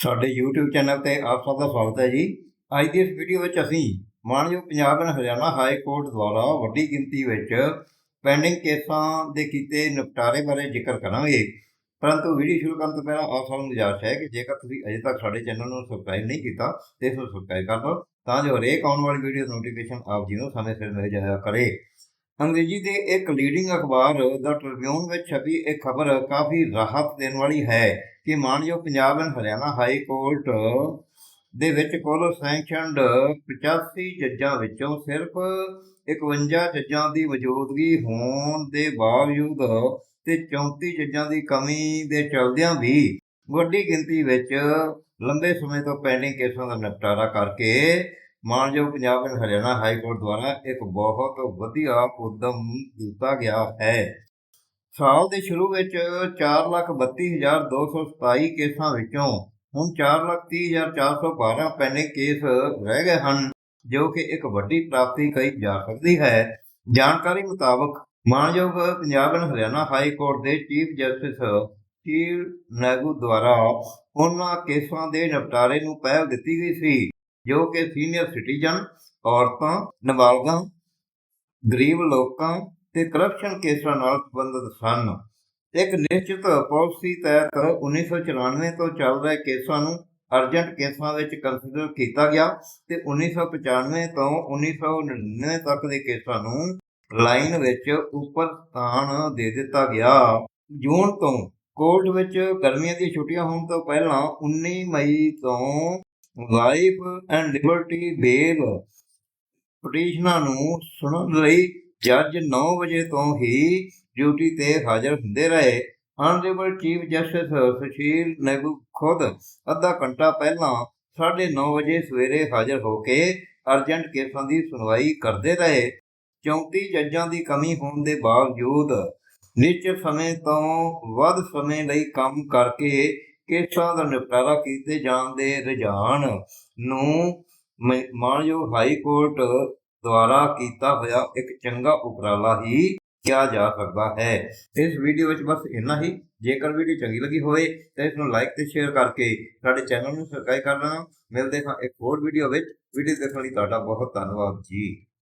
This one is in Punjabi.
ਸਾਡੇ YouTube ਚੈਨਲ ਤੇ ਆਪ ਸਭ ਦਾ ਸਵਾਗਤ ਹੈ ਜੀ। ਅੱਜ ਦੀ ਇਸ ਵੀਡੀਓ ਵਿੱਚ ਅਸੀਂ ਮਾਨਯੋਗ Punjab and Haryana high court ਦੁਆਰਾ ਵੱਡੀ ਗਿਣਤੀ ਵਿੱਚ ਪੈਂਡਿੰਗ ਕੇਸਾਂ ਦੇ ਕੀਤੇ ਨਿਪਟਾਰੇ ਬਾਰੇ ਜ਼ਿਕਰ ਕਰਾਂਗੇ। ਪਰੰਤੂ ਵੀਡੀਓ ਸ਼ੁਰੂ ਕਰਨ ਤੋਂ ਪਹਿਲਾਂ ਆਪ ਸਭ ਨੂੰ ਗੁਜ਼ਾਰਿਸ਼ ਹੈ ਕਿ ਜੇਕਰ ਤੁਸੀਂ ਅਜੇ ਤੱਕ ਸਾਡੇ ਚੈਨਲ ਨੂੰ ਸਬਸਕ੍ਰਾਈਬ ਨਹੀਂ ਕੀਤਾ, ਤੇ ਇਸ ਨੂੰ ਸਬਸਕ੍ਰਾਈਬ ਕਰ ਲਓ ਤਾਂ ਜੋ ਹਰੇਕ ਆਉਣ ਵਾਲੀ ਵੀਡੀਓ ਨੋਟੀਫਿਕੇਸ਼ਨ ਆਪ ਜੀ ਨੂੰ ਸਮੇਂ ਸਿਰ ਮਿਲ ਜਾਇਆ ਕਰੇ। ਅੰਗਰੇਜ਼ੀ ਦੇ ਇੱਕ ਲੀਡਿੰਗ ਅਖਬਾਰ ਦਾ ਟ੍ਰਿਬਿਊਨ ਵਿੱਚ ਛਪੀ ਇਹ ਖਬਰ ਕਾਫੀ ਰਾਹਤ ਦੇਣ ਵਾਲੀ ਹੈ। ਕਿ ਮਾਨਯੋਗ Punjab and Haryana high court ਦੇ ਵਿੱਚ ਕੁੱਲ ਸੈਂਕਸ਼ਨਡ 85 ਜੱਜਾਂ ਵਿੱਚੋਂ ਸਿਰਫ 51 ਜੱਜਾਂ ਦੀ ਮੌਜੂਦਗੀ ਹੋਣ ਦੇ ਬਾਵਜੂਦ ਤੇ 34 ਜੱਜਾਂ ਦੀ ਕਮੀ ਦੇ ਚਲਦਿਆਂ ਵੀ ਵੱਡੀ ਗਿਣਤੀ ਵਿੱਚ ਲੰਬੇ ਸਮੇਂ ਤੋਂ ਪੈਂਡਿੰਗ ਕੇਸਾਂ ਦਾ ਨਿਪਟਾਰਾ ਕਰਕੇ ਮਾਨਯੋਗ Punjab and Haryana high court ਦੁਆਰਾ ਇੱਕ ਬਹੁਤ ਵਧੀਆ ਉਦਮ ਕੀਤਾ ਗਿਆ ਹੈ। ਸਾਲ ਦੇ ਸ਼ੁਰੂ ਵਿੱਚ 432227 ਕੇਸਾਂ ਵਿੱਚੋਂ ਹੁਣ 430412 ਪੈਨਿਕ ਕੇਸ ਰਹਿ ਗਏ ਹਨ, ਜੋ ਕਿ ਇੱਕ ਵੱਡੀ ਪ੍ਰਾਪਤੀ ਕਹੀ ਜਾ ਸਕਦੀ ਹੈ। ਜਾਣਕਾਰੀ ਮੁਤਾਬਕ ਮਾਨਯੋਗ Punjab and Haryana high court ਦੇ ਚੀਫ ਜਸਟਿਸ ਟੀਰ ਨਾਗੂ ਦੁਆਰਾ ਉਹਨਾਂ ਕੇਸਾਂ ਦੇ ਨਿਪਟਾਰੇ ਨੂੰ ਪਹਿਲ ਦਿੱਤੀ ਗਈ ਸੀ, ਜੋ ਕਿ ਸੀਨੀਅਰ ਸਿਟੀਜ਼ਨ ਔਰਤਾਂ, ਨਾਬਾਲਗਾਂ, ਗਰੀਬ ਲੋਕਾਂ ਤੇ ਕਰਪਸ਼ਨ ਕੇਸਾਂ ਨਾਲ ਸੰਬੰਧਿਤ ਸਨ। ਇੱਕ ਨਿਸ਼ਚਿਤ ਪਾਲਿਸੀ ਤਹਿਤ 1994 ਤੋਂ ਚੱਲ ਰਹੇ ਕੇਸਾਂ ਨੂੰ ਅਰਜੈਂਟ ਕੇਸਾਂ ਵਿੱਚ ਕੰਸੀਡਰ ਕੀਤਾ ਗਿਆ ਤੇ 1995 ਤੋਂ 1999 ਤੱਕ ਦੇ ਕੇਸਾਂ ਨੂੰ ਲਾਈਨ ਵਿੱਚ ਉੱਪਰ ਸਥਾਨ ਦੇ ਦਿੱਤਾ ਗਿਆ। ਜੂਨ ਤੋਂ ਕੋਰਟ ਵਿੱਚ ਗਰਮੀਆਂ ਦੀਆਂ ਛੁੱਟੀਆਂ ਹੋਣ ਤੋਂ ਪਹਿਲਾਂ 19 ਮਈ ਤੋਂ ਲਾਈਫ ਐਂਡ ਲਿਬਰਟੀ ਬੇਲ ਪਟੀਸ਼ਨਾਂ ਨੂੰ ਸੁਣਨ ਲਈ ਜੱਜ 9 ਵਜੇ ਤੋਂ ਹੀ ਡਿਊਟੀ ਤੇ ਹਾਜ਼ਰ ਹੁੰਦੇ ਰਹੇ। Honourable chief justice Sushil Nagu ਖੁਦ ਅੱਧਾ ਘੰਟਾ ਪਹਿਲਾਂ 9:30 ਵਜੇ ਸਵੇਰੇ ਹਾਜ਼ਰ ਹੋ ਕੇ ਅਰਜੈਂਟ ਕੇਸਾਂ ਦੀ ਸੁਣਵਾਈ ਕਰਦੇ ਰਹੇ। 34 ਜੱਜਾਂ ਦੀ ਕਮੀ ਹੋਣ ਦੇ ਬਾਵਜੂਦ ਨਿਸ਼ਚਿਤ ਸਮੇਂ ਤੋਂ ਵੱਧ ਸਮੇਂ ਲਈ ਕੰਮ ਕਰਕੇ ਕੇਸਾਂ ਦਾ ਨਿਪਟਾਰਾ ਕੀਤੇ ਜਾਣ ਦੇ ਰੁਝਾਨ ਨੂੰ ਮ- ਮਾਣਯੋਗ ਹਾਈ ਕੋਰਟ ਦੁਆਰਾ ਕੀਤਾ ਹੋਇਆ ਇੱਕ ਚੰਗਾ ਉਪਰਾਲਾ ਹੀ ਕਿਹਾ ਜਾ ਸਕਦਾ ਹੈ। ਇਸ ਵੀਡੀਓ ਵਿੱਚ ਬਸ ਇੰਨਾ ਹੀ। ਜੇਕਰ ਵੀਡੀਓ ਚੰਗੀ ਲੱਗੀ ਹੋਵੇ ਤਾਂ ਇਸ ਨੂੰ ਲਾਈਕ ਤੇ ਸ਼ੇਅਰ ਕਰਕੇ ਸਾਡੇ ਚੈਨਲ ਨੂੰ ਸਬਸਕ੍ਰਾਈਬ ਕਰਨਾ। ਮਿਲਦੇ ਹਾਂ ਇੱਕ ਹੋਰ ਵੀਡੀਓ ਵਿੱਚ। ਵੀਡੀਓ ਦੇਖਣ ਲਈ ਤੁਹਾਡਾ ਬਹੁਤ ਧੰਨਵਾਦ ਜੀ।